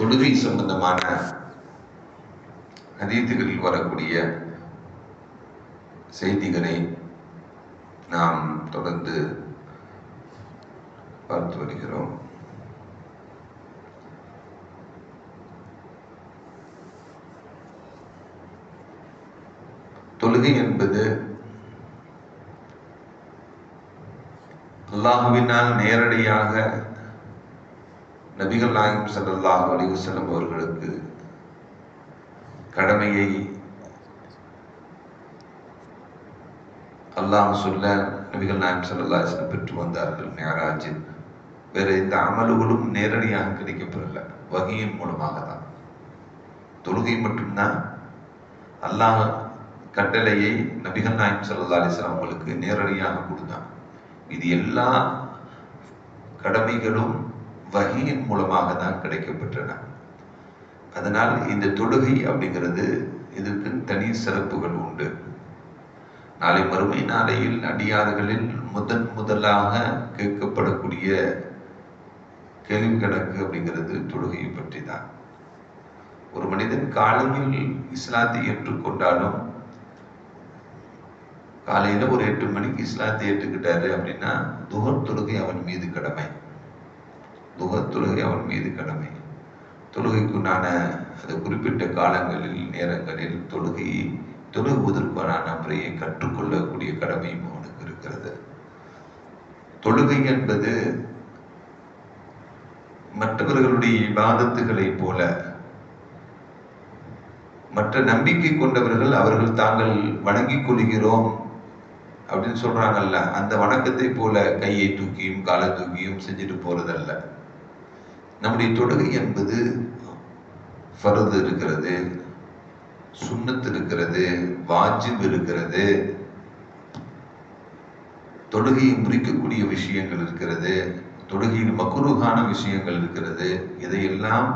தொழுகை சம்பந்தமான ஹதீத்துகளில் வரக்கூடிய செய்திகளை நாம் தொடர்ந்து பார்த்து வருகிறோம். தொழுகை என்பது அல்லாஹுவினால் நேரடியாக நபிகள் நாயகம் ஸல்லல்லாஹு வலிவு செல்லும் அவர்களுக்கு கடமையை அல்லாஹ் சொல்ல நபிகள் நாயகம் செல்லல்லா பெற்று வந்தார்கள் மேராஜில் வேறு எந்த அமல்களும் நேரடியாக கிடைக்கப்பெறல வகையின் மூலமாக தான் தொழுகை மட்டும்தான். அல்லாஹ் கட்டளையை நபிகள் நாயகம் ஸல்லல்லாஹு அலிஸ்லாம் அவங்களுக்கு நேரடியாக கொடுத்தான். இது எல்லா கடமைகளும் வகையின் மூலமாக தான் கிடைக்கப்பெற்றன. அதனால் இந்த தொழுகை அப்படிங்கிறது இதற்கு தனி சிறப்புகள் உண்டு. நாளை மறுமை நாளையில் அடியார்களில் முதன் முதலாக கேட்கப்படக்கூடிய கேள்வி கணக்கு அப்படிங்கிறது தொழுகையை பற்றி தான் ஒரு மனிதன் காலையில் இஸ்லாத்தை ஏற்றுக்கொண்டாலும் காலையில் ஒரு எட்டு மணிக்கு இஸ்லாத்தை ஏற்றுக்கிட்டாரு அப்படின்னா துகர் தொழுகை அவன் மீது கடமை. துகர் தொழுகை அவன் மீது கடமை. தொழுகைக்குண்டான அந்த குறிப்பிட்ட காலங்களில் நேரங்களில் தொழுகையை தொழுகுவதற்கான முறையை கற்றுக்கொள்ளக்கூடிய கடமையும் அவனுக்கு இருக்கிறது. தொழுகை என்பது மற்றவர்களுடைய விவாதத்துகளைப் போல மற்ற நம்பிக்கை கொண்டவர்கள் அவர்கள் தாங்கள் வணங்கிக் கொள்கிறோம் அப்படின்னு சொல்றாங்கல்ல அந்த வணக்கத்தை போல கையை தூக்கியும் காலை தூக்கியும் செஞ்சுட்டு போறதல்ல. நம்முடைய தொழுகை என்பது ஃபரது இருக்கிறது சுண்ணத்து இருக்கிறது வாஜிப் இருக்கிறது தொழுகையை முறிக்கக்கூடிய விஷயங்கள் இருக்கிறது தொழுகையில் மக்குருகான விஷயங்கள் இருக்கிறது இதையெல்லாம்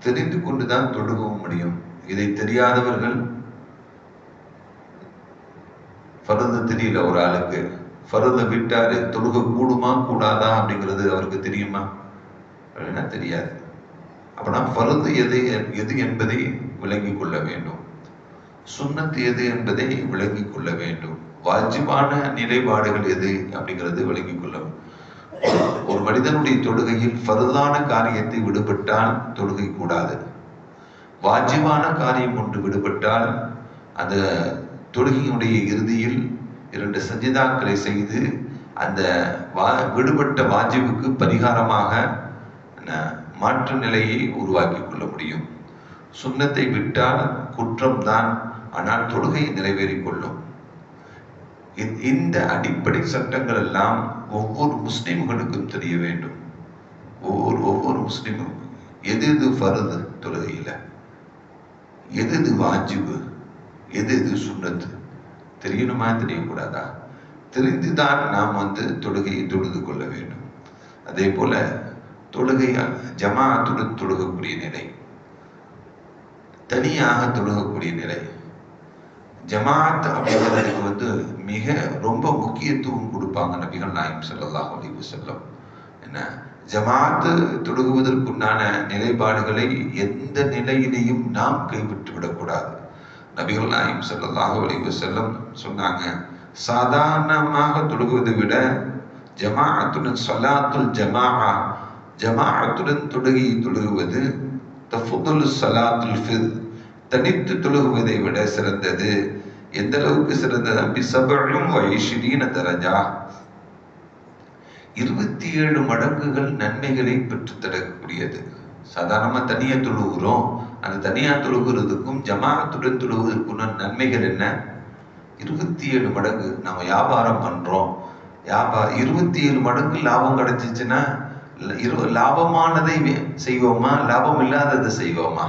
தெரிந்து கொண்டுதான் தொழுகவும் முடியும். இதை தெரியாதவர்கள் ஃபரது தெரியல ஒரு ஆளுக்கு. ஃபரதை விட்டாரு தொழுக கூடுமா கூடாதா அப்படிங்கிறது அவருக்கு தெரியுமா? அப்படின்னா தெரியாது. அப்படின்னா ஃபரது எது எது என்பதை விளங்கி கொள்ள வேண்டும். சுண்ணத்து எது என்பதை விளங்கி கொள்ள வேண்டும். வாஜிபான நிலைப்பாடுகள் எது அப்படிங்கிறது விளங்கி கொள்ள ஒரு மனிதனுடைய தொழுகையில் ஃபருதான காரியத்தை விடுபட்டால் தொழுகை கூடாது. வாஜிபான காரியம் ஒன்று விடுபட்டால் அந்த தொழுகையினுடைய இறுதியில் இரண்டு சஜிதாக்களை செய்து அந்த வா விடுபட்ட வாஜிபுக்கு பரிகாரமாக மாற்று நிலையை உருவாக்கி கொள்ள முடியும். சுண்ணத்தை விட்டால் குற்றம்தான் ஆனால் தொழுகை நிறைவேறிக் கொள்ளும். இந்த அடிப்படை சட்டங்கள் எல்லாம் ஒவ்வொரு முஸ்லிம்களுக்கும் தெரிய வேண்டும். ஒவ்வொரு ஒவ்வொரு முஸ்லிமும் எது எது ஃபருது தொழுகையில்? எது எது வாஜிபு? எது எது சுண்ணத்து? தெரியணுமா தெரியக்கூடாதா? தெரிந்துதான் நாம் வந்து தொழுகையை தொழுது கொள்ள வேண்டும். அதே போல தொழுகை ஜமாத்துடன் தொழுகக்கூடிய நிலை. தனியாக தொழுகக்கூடிய நிலை. ஜமாத் அப்படிங்கிறதுக்கு வந்து மிக ரொம்ப முக்கியத்துவம் கொடுப்பாங்க நபிகள் நாயம் ஸல்லல்லாஹு அலைஹி செல்லம் என்ன? ஜமாத்து தொழுகுவதற்குண்டான நிலைப்பாடுகளை எந்த நிலையிலையும் நாம் கைவிட்டு விடக்கூடாது. நபிகள் நாயம் ஸல்லல்லாஹு அலைஹி செல்லம் சொன்னாங்க சாதாரணமாக தொழுகுவதை விட ஜமாஅத்துடன் சலாத்துல் ஜமாஆ ஜமாஅத்துடன் தொழுகை தொழுகுவது தஃபுதுல் சலாத்துல் ஃபித் தனித்து தொழுகுவதை விட சிறந்தது. எந்த அளவுக்கு சிறந்தது? அப்படி சபழும் வயசுரீன தரஜா. இருபத்தி ஏழு மடங்குகள் நன்மைகளை பெற்றுத்தரக்கூடியது சாதாரணமா தனியா தொழுகிறோம். அந்த தனியாக தொழுகிறதுக்கும் ஜமாத்துடன் தொழுவதற்குள்ள நன்மைகள் என்ன? இருபத்தி ஏழு மடங்கு. நம்ம வியாபாரம் பண்றோம். வியாபாரம் இருபத்தி ஏழு மடங்கு லாபம் கிடைச்சிச்சுன்னா லாபமானதை செய்வோமா? லாபம் இல்லாததை செய்வோமா?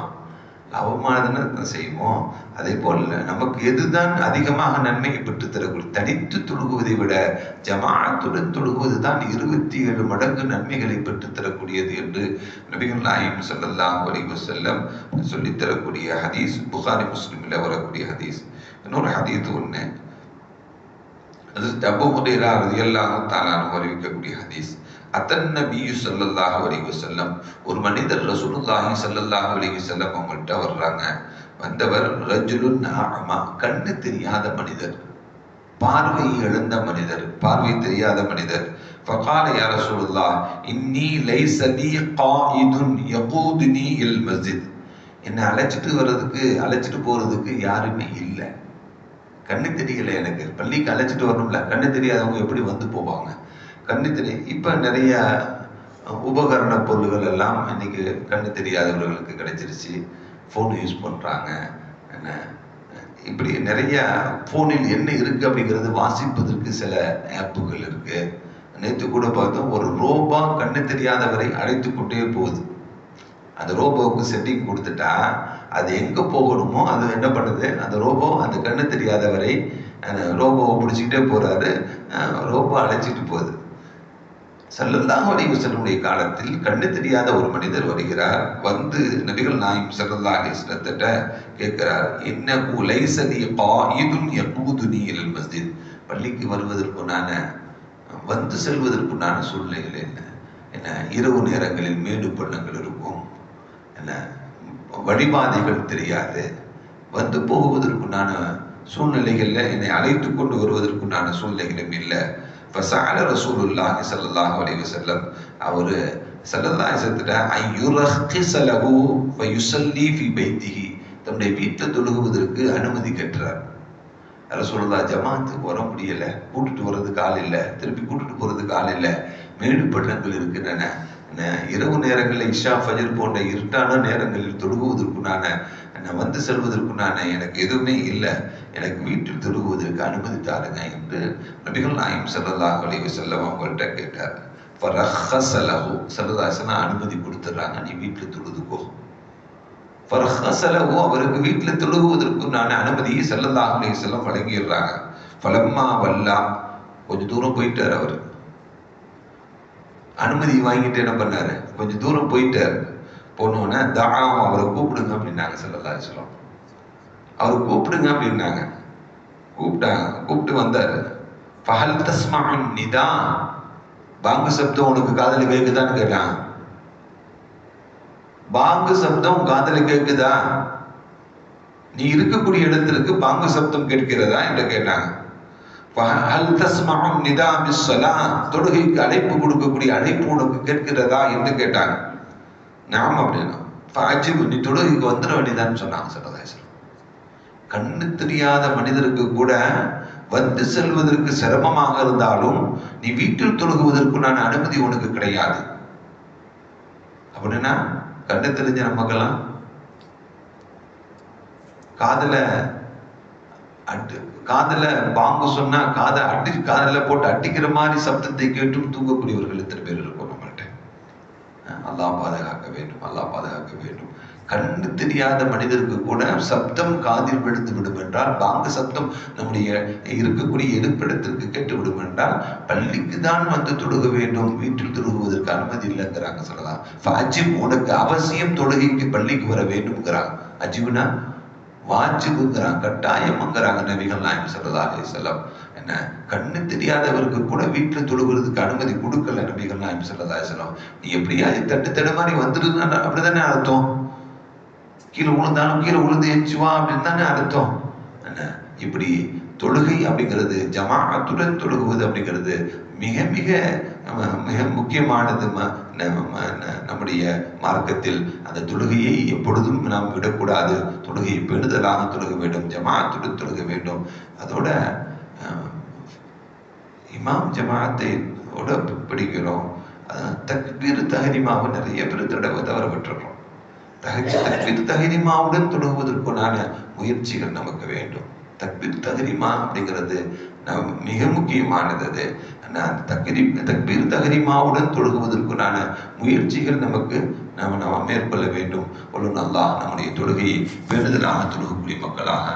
லாபமானதுன்னு செய்வோம்? அதே போல நமக்கு எதுதான் அதிகமாக நன்மையை பெற்று தரக்கூடிய தனித்து தொழுகுவதை விட ஜமாத்துடன் தொழுகுவது தான் இருபத்தி ஏழு மடங்கு நன்மைகளை பெற்று தரக்கூடியது என்று நபிகள் நாயம் சொல்லலாம் வலிவு செல்லம் சொல்லித்தரக்கூடிய ஹதீஸ் புகாரி முஸ்லிமில் வரக்கூடிய ஹதீஸ். இன்னொரு ஹதீஸ் ஒன்று அது அபு அது எல்லாம் தஆலா அறிவிக்கக்கூடிய ஹதீஸ். அத்தன் நபியு ஸல்லல்லாஹு அலைஹி வஸல்லம் ஒரு மனிதர் ரசூலுல்லாஹி ஸல்லல்லாஹு அலைஹி வஸல்லம் அவங்கள்ட்ட வர்றாங்க வந்தவர் ரஜுலுன் அஅமா கண்ணு தெரியாத மனிதர் பார்வை இழந்த மனிதர் பார்வை தெரியாத மனிதர் فقال يا رسول الله إني ليس لي قائد يقودني إلى المسجد என்னை அழைச்சிட்டு வர்றதுக்கு அழைச்சிட்டு போறதுக்கு யாருமே இல்லை கண்ணு தெரியல எனக்கு பள்ளிக்கு அழைச்சிட்டு வரணும்ல கண்ணு தெரியாதவங்க எப்படி வந்து போவாங்க கண்ணு தெரிய இப்போ நிறைய உபகரண பொருள்கள் எல்லாம் இன்னைக்கு கண்ணு தெரியாதவர்களுக்கு கிடைச்சிருச்சு. ஃபோன் யூஸ் பண்ணுறாங்க என்ன? இப்படி நிறைய ஃபோனில் என்ன இருக்குது அப்படிங்கிறது வாசிப்பதற்கு சில ஆப்புகள் இருக்குது நேற்று கூட பார்த்தோம் ஒரு ரோபா கண்ணு தெரியாதவரை அழைத்து கொண்டே போகுது. அந்த ரோபோவுக்கு செட்டிங் கொடுத்துட்டா அது எங்கே போகணுமோ அது என்ன பண்ணுது? அந்த ரோபோ அந்த கண்ணு தெரியாதவரை அந்த ரோபோவை பிடிச்சிக்கிட்டே போகிறாரு ரோபோ அழைச்சிட்டு போகுது. சல்லல்லாஹு அலைஹி வஸல்லமுடைய காலத்தில் கண்ணு தெரியாத ஒரு மனிதர் வருகிறார். வந்து நபிகள் நாயும் சல்லல்லாஹு அலைஹி கேட்கிறார் என்ன லைஸ லி காயிதுன் யகூதுனி இலல் மஸ்ஜித். பள்ளிக்கு வருவதற்குண்டான வந்து செல்வதற்குண்டான சூழ்நிலைகள் என்ன? என்ன? இரவு நேரங்களில் மேடு பள்ளங்கள் இருக்கும். என்ன? வழிபாதைகள் தெரியாது. வந்து போகுவதற்குண்டான சூழ்நிலைகளில் என்னை அழைத்து கொண்டு வருவதற்குண்டான சூழ்நிலைகளும் இல்லை. ஃபசால ரசூலுல்லாஹி ஸல்லல்லாஹு அலி வசல்லம் அவரு ஸல்லல்லாஹு அலைஹி வஸல்லம் ஐயுரஹிஸ ஃபி பைத்திஹி தன்னுடைய வீட்டை தொழுகுவதற்கு அனுமதி கட்டுறார் ரசூலுல்லா ஜமாத்துக்கு வர முடியல கூட்டிட்டு வர்றதுக்கு ஆள் இல்லை திருப்பி கூட்டிட்டு போறதுக்கு ஆள் இல்லை மேடு பள்ளங்கள் இருக்கின்றன இரவு நேரங்களில் இஷா ஃபஜர் போன்ற இருட்டான நேரங்களில் தொழுகுவதற்குண்டான நான் வந்து செல்வதற்குண்டான எனக்கு எதுவுமே இல்லை. எனக்கு வீட்டில் திரும்புவதற்கு அனுமதி தாருங்க என்று நபிகள் நாயம் ஸல்லல்லாஹு அலைஹி வஸல்லம் அவங்கள்ட்ட கேட்டார். ஃபரஹ லஹு ஸல்லல்லாஹு அனுமதி கொடுத்துட்றாங்க. நீ வீட்டில் தொழுதுக்கோ ஃபரஹஸ லஹு அவருக்கு வீட்டில் தொழுகுவதற்குண்டான அனுமதியை ஸல்லல்லாஹு அலைஹி வஸல்லம் வழங்கிடுறாங்க. பலம்மா வல்லா கொஞ்சம் தூரம் போயிட்டார் அவர். அனுமதி வாங்கிட்டு என்ன பண்ணாரு? கொஞ்சம் தூரம் போயிட்டாரு. போனோன்னே தாம் அவரை கூப்பிடுங்க அப்படின்னாங்க ஸல்லல்லாஹு சொல்லுவோம் அவர் கூப்பிடுங்க அப்படின்னாங்க. கூப்பிட்டாங்க. கூப்பிட்டு வந்தார். பகல் தஸ்மான் நிதா? பாங்கு சப்தம் உனக்கு காதல் கேட்குதான்னு கேட்டான் பாங்கு சப்தம் காதல் கேட்குதா? நீ இருக்கக்கூடிய இடத்திற்கு பாங்கு சப்தம் கேட்கிறதா? என்று கேட்டாங்க. ஃபஹல் தஸ்மஉன் நிதா பிஸ்ஸலா தொழுகைக்கு அழைப்பு கொடுக்கக்கூடிய அழைப்பு உனக்கு கேட்கிறதா? என்று கேட்டாங்க. நாம் அப்படின்னா அஜிபு நீ தொழுகைக்கு வந்துட வேண்டியதான்னு சொன்னாங்க சரதாசர் கண்ணு தெரியாத மனிதருக்கு கூட வந்து செல்வதற்கு சிரமமாக இருந்தாலும் நீ வீட்டில் தொழுகுவதற்கு நான் அனுமதி உனக்கு கிடையாது. அப்படின்னா கண்ணு தெரிஞ்ச நமக்கெல்லாம் காதல அட்டு காதல பாங்கு சொன்னா காதை அடி காதல போட்டு அடிக்கிற மாதிரி சப்தத்தை கேட்டும் தூங்கக்கூடியவர்கள் எத்தனை பேர் இருக்கும்? நம்மள்ட்ட அல்லாஹ் பாதுகாக்க வேண்டும் அல்லாஹ் பாதுகாக்க வேண்டும். கண்ணு தெரியாத மனிதருக்கு கூட சப்தம் காதில் விழுந்து விடும் என்றால் பாங்கு சப்தம் நம்முடைய இருக்கக்கூடிய இருப்பிடத்திற்கு கேட்டு விடும் என்றால் பள்ளிக்கு தான் வந்து தொடுக வேண்டும் வீட்டில் தொழுகுவதற்கு அனுமதி இல்லைங்கிறாங்க சொல்லலாம். அஜிப் உனக்கு அவசியம் தொழுகைக்கு பள்ளிக்கு வர வேண்டும்ங்கிறாங்க. அஜிப்னா வாஜிபுங்கிறாங்க கட்டாயம்ங்கிறாங்க நபிகள் நாயம் சொல்லலாம் செல்லம் என்ன? கண்ணு தெரியாதவருக்கு கூட வீட்டில் தொழுகிறதுக்கு அனுமதி கொடுக்கல நபிகள் நாயம் சொல்லதாசனம் நீ எப்படியா தட்டு தடு மாதிரி வந்துடுதுன்னா அப்படிதானே அர்த்தம். கீழே விழுந்தாலும் கீழே விழுந்து எச்சுவா அப்படின்னு தானே அர்த்தம். என்ன? இப்படி தொழுகை அப்படிங்கிறது ஜமாத்துடன் தொழுகுவது அப்படிங்கிறது மிக மிக மிக முக்கியமானது. ம- ந- நம்முடைய மார்க்கத்தில் அந்த தொழுகையை எப்பொழுதும் நாம் விடக்கூடாது. தொழுகையை பெறுதலாக தொழுக வேண்டும் ஜமாத்துடன் தொழுக வேண்டும். அதோட இமாம் ஜமாத்தை பிடிக்கிறோம். தக்பீர் தஹரிமாவை நிறைய பேர் தடவை தவற விட்டுறோம். தஹஜ் தக்பீர் தஹரிமாவுடன் தொழுகுவதற்குண்டான முயற்சிகள் நமக்கு வேண்டும். தக்பீர் தஹரிமா அப்படிங்கிறது நம் மிக முக்கியமானது அது. நான் தக்ரி தக்பீர் தகரிமாவுடன் தொழுகுவதற்குண்டான முயற்சிகள் நமக்கு நாம் நாம் மேற்கொள்ள வேண்டும். ஒன்று அல்லாஹ் நம்முடைய தொழுகையை பெறுதலாக தொழுகக்கூடிய மக்களாக